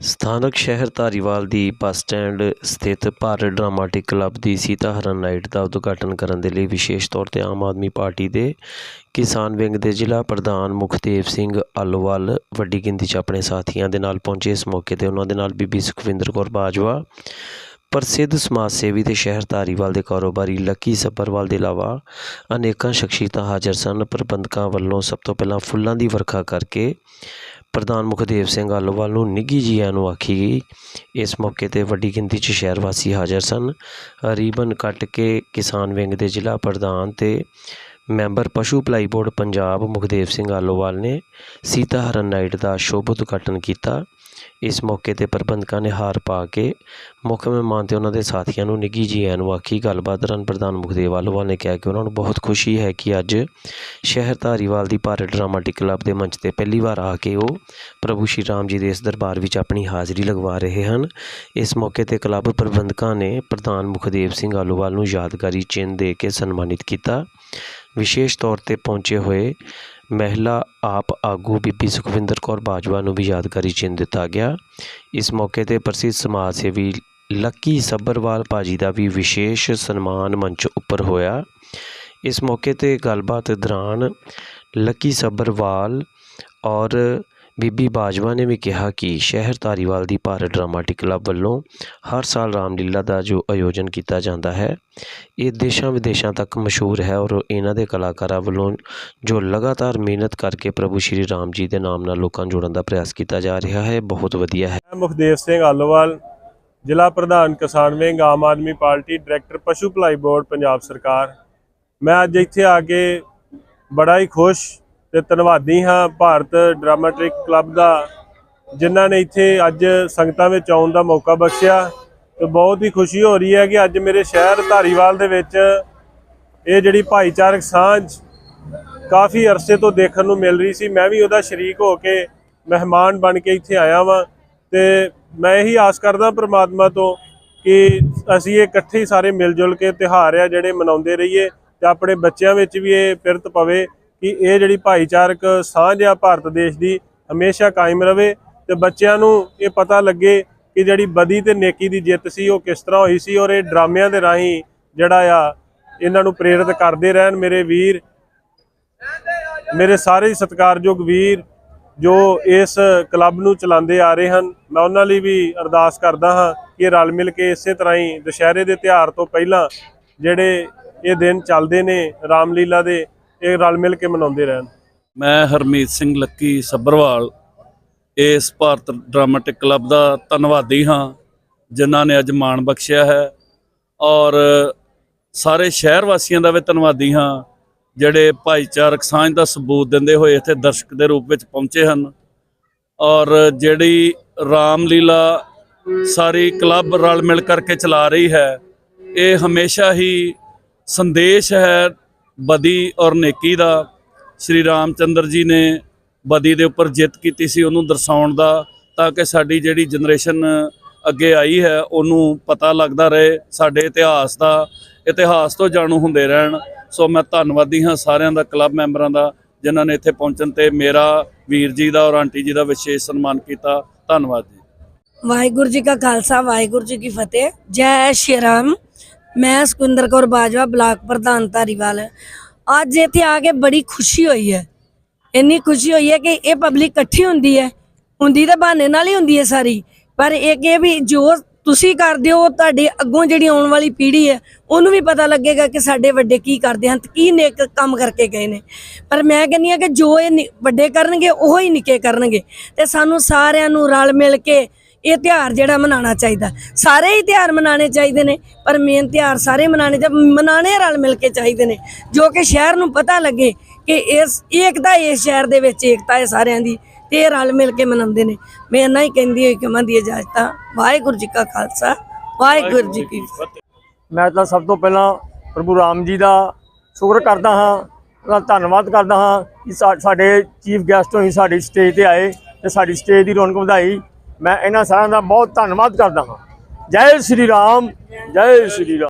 ਸਥਾਨਕ ਸ਼ਹਿਰ ਧਾਰੀਵਾਲ ਦੀ bus stand ਸਥਿਤ ਭਾਰਤ ਡਰਾਮਾਟਿਕ ਕਲੱਬ ਦੀ ਸੀਤਾਹਰਨ ਨਾਈਟ ਦਾ ਉਦਘਾਟਨ ਕਰਨ ਦੇ ਲਈ ਵਿਸ਼ੇਸ਼ ਤੌਰ ਤੇ ਆਮ ਆਦਮੀ ਪਾਰਟੀ ਦੇ ਕਿਸਾਨ ਵਿੰਗ ਦੇ ਜ਼ਿਲ੍ਹਾ ਪ੍ਰਧਾਨ ਮੁਖਦੇਵ ਸਿੰਘ ਆਲੋਵਾਲ ਵੱਡੀ ਗਿਣਤੀ 'ਚ ਆਪਣੇ ਸਾਥੀਆਂ ਦੇ ਨਾਲ ਪਹੁੰਚੇ ਇਸ ਮੌਕੇ ਤੇ ਉਹਨਾਂ ਦੇ ਨਾਲ ਬੀਬੀ ਸੁਖਵਿੰਦਰ ਕੌਰ ਬਾਜਵਾ, ਪ੍ਰਸਿੱਧ ਸਮਾਜ ਸੇਵੀ ਤੇ ਸ਼ਹਿਰ ਧਾਰੀਵਾਲ ਦੇ ਕਾਰੋਬਾਰੀ ਲੱਕੀ ਸੱਭਰਵਾਲ ਦੇ ਇਲਾਵਾ ਅਨੇਕਾਂ ਸ਼ਖਸੀਅਤਾਂ ਹਾਜ਼ਰ ਸਨ। ਪ੍ਰਬੰਧਕਾਂ ਵੱਲੋਂ ਸਭ ਤੋਂ ਪਹਿਲਾਂ ਫੁੱਲਾਂ ਦੀ ਵਰਖਾ ਕਰਕੇ ਪ੍ਰਧਾਨ ਮੁਖਦੇਵ ਸਿੰਘ ਆਲੋਵਾਲ ਨੂੰ ਨਿੱਘੀ ਜੀਆਂ ਨੂੰ ਆਖੀ ਗਈ। ਇਸ ਮੌਕੇ ਤੇ ਵੱਡੀ ਗਿਣਤੀ 'ਚ ਸ਼ਹਿਰ ਵਾਸੀ ਹਾਜ਼ਰ ਸਨ। ਰੀਬਨ ਕੱਟ ਕੇ ਕਿਸਾਨ ਵਿੰਗ ਦੇ ਜ਼ਿਲ੍ਹਾ ਪ੍ਰਧਾਨ ਤੇ ਮੈਂਬਰ ਪਸ਼ੂ ਭਲਾਈ ਬੋਰਡ ਪੰਜਾਬ ਮੁਖਦੇਵ ਸਿੰਘ ਆਲੋਵਾਲ ਨੇ ਸੀਤਾ ਹਰਨ ਨਾਈਟ ਦਾ ਸ਼ੁਭ ਉਦਘਾਟਨ ਕੀਤਾ। ਇਸ ਮੌਕੇ ਤੇ ਪ੍ਰਬੰਧਕਾਂ ਨੇ ਹਾਰ ਪਾ ਕੇ ਮੁੱਖ ਮਹਿਮਾਨ ਤੇ ਉਹਨਾਂ ਦੇ ਸਾਥੀਆਂ ਨੂੰ ਨਿੱਘੀ ਜੀ ਆਇਆਂ ਨੂੰ ਆਖੀ ਗੱਲਬਾਤ। ਦੌਰਾਨ ਪ੍ਰਧਾਨ ਮੁਖਦੇਵ ਆਲੋਵਾਲ ਨੇ ਕਿਹਾ ਕਿ ਉਹਨਾਂ ਨੂੰ ਬਹੁਤ ਖੁਸ਼ੀ ਹੈ ਕਿ ਅੱਜ ਸ਼ਹਿਰ ਧਾਰੀਵਾਲ ਦੀ ਭਾਰਤ ਡਰਾਮਾਟਿਕ ਕਲੱਬ ਦੇ ਮੰਚ ਤੇ ਪਹਿਲੀ ਵਾਰ ਆ ਕੇ ਉਹ ਪ੍ਰਭੂ ਸ਼੍ਰੀ ਰਾਮ ਜੀ ਦੇ ਇਸ ਦਰਬਾਰ ਵਿੱਚ ਆਪਣੀ ਹਾਜ਼ਰੀ ਲਗਵਾ ਰਹੇ ਹਨ। ਇਸ ਮੌਕੇ ਤੇ ਕਲੱਬ ਪ੍ਰਬੰਧਕਾਂ ਨੇ ਪ੍ਰਧਾਨ ਮੁਖਦੇਵ ਸਿੰਘ ਆਲੋਵਾਲ ਨੂੰ ਯਾਦਗਾਰੀ ਚਿੰਨ੍ਹ ਦੇ ਕੇ ਸਨਮਾਨਿਤ ਕੀਤਾ। ਵਿਸ਼ੇਸ਼ ਤੌਰ ਤੇ ਪਹੁੰਚੇ ਹੋਏ ਮਹਿਲਾ ਆਪ ਆਗੂ ਬੀਬੀ ਸੁਖਵਿੰਦਰ ਕੌਰ ਬਾਜਵਾ ਨੂੰ ਵੀ ਯਾਦਗਾਰੀ ਚਿੰਨ੍ਹ ਦਿੱਤਾ ਗਿਆ। ਇਸ ਮੌਕੇ ਤੇ ਪ੍ਰਸਿੱਧ ਸਮਾਜ ਸੇਵੀ ਲੱਕੀ ਸੱਭਰਵਾਲ ਭਾਜੀ ਦਾ ਵੀ ਵਿਸ਼ੇਸ਼ ਸਨਮਾਨ ਮੰਚ ਉੱਪਰ ਹੋਇਆ। ਇਸ ਮੌਕੇ ਤੇ ਗੱਲਬਾਤ ਦੌਰਾਨ ਲੱਕੀ ਸੱਭਰਵਾਲ ਔਰ ਬੀਬੀ ਬਾਜਵਾ ਨੇ ਵੀ ਕਿਹਾ ਕਿ ਸ਼ਹਿਰ ਧਾਰੀਵਾਲ ਦੀ ਭਾਰਤ ਡਰਾਮਾਟਿਕ ਕਲੱਬ ਵੱਲੋਂ ਹਰ ਸਾਲ ਰਾਮਲੀਲਾ ਦਾ ਜੋ ਆਯੋਜਨ ਕੀਤਾ ਜਾਂਦਾ ਹੈ, ਇਹ ਦੇਸ਼ਾਂ ਵਿਦੇਸ਼ਾਂ ਤੱਕ ਮਸ਼ਹੂਰ ਹੈ ਔਰ ਇਹਨਾਂ ਦੇ ਕਲਾਕਾਰਾਂ ਵੱਲੋਂ ਜੋ ਲਗਾਤਾਰ ਮਿਹਨਤ ਕਰਕੇ ਪ੍ਰਭੂ ਸ਼੍ਰੀ ਰਾਮ ਜੀ ਦੇ ਨਾਮ ਨਾਲ ਲੋਕਾਂ ਨੂੰ ਜੋੜਨ ਦਾ ਪ੍ਰਯਾਸ ਕੀਤਾ ਜਾ ਰਿਹਾ ਹੈ, ਬਹੁਤ ਵਧੀਆ ਹੈ। ਮੁਖਦੇਵ ਸਿੰਘ ਆਲੋਵਾਲ ਜ਼ਿਲ੍ਹਾ ਪ੍ਰਧਾਨ ਕਿਸਾਨ wing, Aam Aadmi party director ਪਸ਼ੂ ਭਲਾਈ ਬੋਰਡ, ਪੰਜਾਬ ਸਰਕਾਰ। ਮੈਂ ਅੱਜ ਇੱਥੇ ਆ ਕੇ ਬੜਾ ਹੀ ਖੁਸ਼ ਤੇ ਧੰਨਵਾਦੀ ਹਾਂ ਭਾਰਤ ਡਰਾਮਾਟਿਕ ਕਲੱਬ ਦਾ, ਜਿਨ੍ਹਾਂ ਨੇ ਇੱਥੇ ਅੱਜ ਸੰਗਤਾਂ ਵਿੱਚ ਆਉਣ ਦਾ ਮੌਕਾ ਬਖਸ਼ਿਆ। ਤੇ ਬਹੁਤ ਹੀ ਖੁਸ਼ੀ ਹੋ ਰਹੀ ਹੈ ਕਿ ਅੱਜ ਮੇਰੇ ਸ਼ਹਿਰ ਧਾਰੀਵਾਲ ਦੇ ਵਿੱਚ ਇਹ ਜਿਹੜੀ ਭਾਈਚਾਰਕ ਸਾਂਝ ਕਾਫੀ ਅਰਸੇ ਤੋਂ ਦੇਖਣ ਨੂੰ ਮਿਲ ਰਹੀ ਸੀ। ਮੈਂ ਵੀ ਉਹਦਾ ਸ਼ਰੀਕ ਹੋ ਕੇ ਮਹਿਮਾਨ ਬਣ ਕੇ ਇੱਥੇ ਆਇਆ ਵਾਂ ਤੇ ਮੈਂ ਇਹੀ ਆਸ ਕਰਦਾ ਪ੍ਰਮਾਤਮਾ ਤੋਂ ਕਿ ਅਸੀਂ ਇਹ ਇਕੱਠੇ ਸਾਰੇ ਮਿਲ ਜੁਲ ਕੇ ਤਿਉਹਾਰ ਆ ਜਿਹੜੇ ਮਨਾਉਂਦੇ ਰਹੀਏ ਤੇ ਆਪਣੇ ਬੱਚਿਆਂ ਵਿੱਚ ਵੀ ਇਹ ਪਿਰਤ ਪਵੇ। ਕਿ ਇਹ ਜਿਹੜੀ ਭਾਈਚਾਰਕ ਸਾਂਝ ਆ ਭਾਰਤ ਦੇਸ਼ ਦੀ ਹਮੇਸ਼ਾ ਕਾਇਮ ਰਵੇ ਤੇ ਬੱਚਿਆਂ ਨੂੰ ਇਹ ਪਤਾ ਲੱਗੇ ਕਿ ਜਿਹੜੀ ਬਦੀ ਤੇ ਨੇਕੀ ਦੀ ਜਿੱਤ ਸੀ, ਉਹ ਕਿਸ ਤਰ੍ਹਾਂ ਹੋਈ ਸੀ ਔਰ ਇਹ ਡਰਾਮਿਆਂ ਦੇ ਰਾਹੀਂ ਜਿਹੜਾ ਆ, ਇਹਨਾਂ ਨੂੰ ਪ੍ਰੇਰਿਤ ਕਰਦੇ ਰਹਿਣ ਮੇਰੇ ਵੀਰ, ਮੇਰੇ ਸਾਰੇ ਸਤਿਕਾਰਯੋਗ ਵੀਰ ਜੋ ਇਸ ਕਲੱਬ ਨੂੰ ਚਲਾਉਂਦੇ ਆ ਰਹੇ ਹਨ। ਮੈਂ ਉਹਨਾਂ ਲਈ ਵੀ ਅਰਦਾਸ ਕਰਦਾ ਹਾਂ ਕਿ ਇਹ ਰਲ ਮਿਲ ਕੇ ਇਸੇ ਤਰ੍ਹਾਂ ਹੀ ਦੁਸ਼ਹਿਰੇ ਦੇ ਤਿਉਹਾਰ ਤੋਂ ਪਹਿਲਾਂ ਜਿਹੜੇ ਇਹ ਦਿਨ ਚੱਲਦੇ ਨੇ ਰਾਮਲੀਲਾ ਦੇ ਇਹ ਰਲ ਮਿਲ ਕੇ ਮਨਾਉਂਦੇ ਰਹਿਣ। ਮੈਂ ਹਰਮੀਤ ਸਿੰਘ ਲੱਕੀ ਸੱਭਰਵਾਲ, ਇਸ ਭਾਰਤ ਡਰਾਮਾਟਿਕ ਕਲੱਬ ਦਾ ਧੰਨਵਾਦੀ ਹਾਂ, ਜਿਨ੍ਹਾਂ ਨੇ ਅੱਜ ਮਾਣ ਬਖਸ਼ਿਆ ਹੈ। ਔਰ ਸਾਰੇ ਸ਼ਹਿਰ ਵਾਸੀਆਂ ਦਾ ਵੀ ਧੰਨਵਾਦੀ ਹਾਂ, ਜਿਹੜੇ ਭਾਈਚਾਰਕ ਸਾਂਝ ਦਾ ਸਬੂਤ ਦਿੰਦੇ ਹੋਏ ਇੱਥੇ ਦਰਸ਼ਕ ਦੇ ਰੂਪ ਵਿੱਚ ਪਹੁੰਚੇ ਹਨ। ਔਰ ਜਿਹੜੀ ਰਾਮਲੀਲਾ ਸਾਰੀ ਕਲੱਬ ਰਲ ਮਿਲ ਕਰਕੇ ਚਲਾ ਰਹੀ ਹੈ, ਇਹ ਹਮੇਸ਼ਾ ਹੀ ਸੰਦੇਸ਼ ਹੈ ਬਦੀ ਔਰ ਨੇਕੀ ਦਾ ਸ਼੍ਰੀ ਰਾਮਚੰਦਰ ਜੀ ਨੇ ਬਦੀ ਦੇ ਉੱਪਰ ਜਿੱਤ ਕੀਤੀ ਸੀ ਉਹਨੂੰ ਦਰਸਾਉਣ ਦਾ, ਤਾਂ ਕਿ ਸਾਡੀ ਜਿਹੜੀ ਜਨਰੇਸ਼ਨ ਅੱਗੇ ਆਈ ਹੈ, ਉਹਨੂੰ ਪਤਾ ਲੱਗਦਾ ਰਹੇ ਸਾਡੇ ਇਤਿਹਾਸ ਦਾ। ਇਤਿਹਾਸ ਤੋਂ ਜਾਣੂ ਹੁੰਦੇ ਰਹਿਣ। ਸੋ ਮੈਂ ਧੰਨਵਾਦੀ ਹਾਂ ਸਾਰਿਆਂ ਦਾ, ਕਲੱਬ ਮੈਂਬਰਾਂ ਦਾ, ਜਿਨ੍ਹਾਂ ਨੇ ਇੱਥੇ ਪਹੁੰਚਣ ਤੇ ਮੇਰਾ ਵੀਰ ਜੀ ਦਾ ਔਰ ਆਂਟੀ ਜੀ ਦਾ ਵਿਸ਼ੇਸ਼ ਸਨਮਾਨ ਕੀਤਾ। ਧੰਨਵਾਦ ਜੀ। ਵਾਹਿਗੁਰੂ ਜੀ ਕਾ ਖਾਲਸਾ, ਵਾਹਿਗੁਰੂ ਜੀ ਕੀ ਫਤਿਹ। ਜੈ ਸ਼੍ਰੀ ਰਾਮ। ਮੈਂ ਸੁਖਿੰਦਰ ਕੌਰ ਬਾਜਵਾ, ਬਲਾਕ ਪ੍ਰਧਾਨ ਧਾਰੀਵਾਲ। ਅੱਜ ਇੱਥੇ ਆ ਕੇ ਬੜੀ ਖੁਸ਼ੀ ਹੋਈ ਹੈ। ਇੰਨੀ ਖੁਸ਼ੀ ਹੋਈ ਹੈ ਕਿ ਇਹ ਪਬਲਿਕ ਇਕੱਠੀ ਹੁੰਦੀ ਹੈ। ਹੁੰਦੀ ਤਾਂ ਬਹਾਨੇ ਨਾਲ ਹੀ ਹੁੰਦੀ ਹੈ ਸਾਰੀ। ਪਰ ਇੱਕ ਇਹ ਵੀ ਜੋ ਤੁਸੀਂ ਕਰਦੇ ਹੋ, ਉਹ ਤੁਹਾਡੇ ਅੱਗੋਂ ਜਿਹੜੀ ਆਉਣ ਵਾਲੀ ਪੀੜ੍ਹੀ ਹੈ, ਉਹਨੂੰ ਵੀ ਪਤਾ ਲੱਗੇਗਾ ਕਿ ਸਾਡੇ ਵੱਡੇ ਕੀ ਕਰਦੇ ਹਨ ਤੇ ਕੀ ਨੇਕ ਕੰਮ ਕਰਕੇ ਗਏ ਨੇ। ਪਰ ਮੈਂ ਕਹਿੰਦੀ ਆ ਕਿ ਜੋ ਇਹ ਨਿ- ਵੱਡੇ ਕਰਨਗੇ, ਉਹ ਹੀ ਨਿੱਕੇ ਕਰਨਗੇ। ਤੇ ਸਾਨੂੰ ਸਾਰਿਆਂ ਨੂੰ ਰਲ ਮਿਲ ਕੇ ਇਹ ਤਿਉਹਾਰ ਜਿਹੜਾ ਮਨਾਉਣਾ ਚਾਹੀਦਾ। ਸਾਰੇ ਹੀ ਤਿਉਹਾਰ ਮਨਾਉਣੇ ਚਾਹੀਦੇ ਨੇ, ਪਰ ਮੇਨ ਤਿਉਹਾਰ ਸਾਰੇ ਮਨਾਉਣੇ ਜਾਂ ਮਨਾਉਣੇ ਰਲ ਮਿਲ ਕੇ ਚਾਹੀਦੇ ਨੇ। ਜੋ ਕਿ ਸ਼ਹਿਰ ਨੂੰ ਪਤਾ ਲੱਗੇ ਕਿ ਇਸ, ਏਕਤਾ ਇਸ ਸ਼ਹਿਰ ਦੇ ਵਿੱਚ ਏਕਤਾ ਹੈ ਸਾਰਿਆਂ ਦੀ ਤੇ ਇਹ ਰਲ ਮਿਲ ਕੇ ਮਨਾਉਂਦੇ ਨੇ। ਮੈਂ ਇੰਨਾ ਹੀ ਕਹਿੰਦੀ ਹੋਈ ਕਿ ਮੈਂ ਦੀ ਇਜਾਜ਼ਤਾਂ। ਵਾਹਿਗੁਰੂ ਜੀ ਕਾ ਖਾਲਸਾ, ਵਾਹਿਗੁਰੂ ਜੀ ਕੀ ਫਤਿਹ। ਮੈਂ ਤਾਂ ਸਭ ਤੋਂ ਪਹਿਲਾਂ ਪ੍ਰਭੂ ਰਾਮ ਜੀ ਦਾ ਸ਼ੁਕਰ ਕਰਦਾ ਹਾਂ ਉਹਦਾ ਧੰਨਵਾਦ ਕਰਦਾ ਹਾਂ ਕਿ ਸਾਡੇ ਚੀਫ ਗੈਸਟ ਹੋਈ, ਸਾਡੀ ਸਟੇਜ ਤੇ ਆਏ ਤੇ ਸਾਡੀ ਸਟੇਜ ਦੀ ਰੌਣਕ ਵਧਾਈ। ਮੈਂ ਇਹਨਾਂ ਸਾਰਿਆਂ ਦਾ ਬਹੁਤ ਧੰਨਵਾਦ ਕਰਦਾ ਹਾਂ। ਜੈ ਸ਼੍ਰੀ ਰਾਮ ਜੈ ਸ਼੍ਰੀ ਰਾਮ।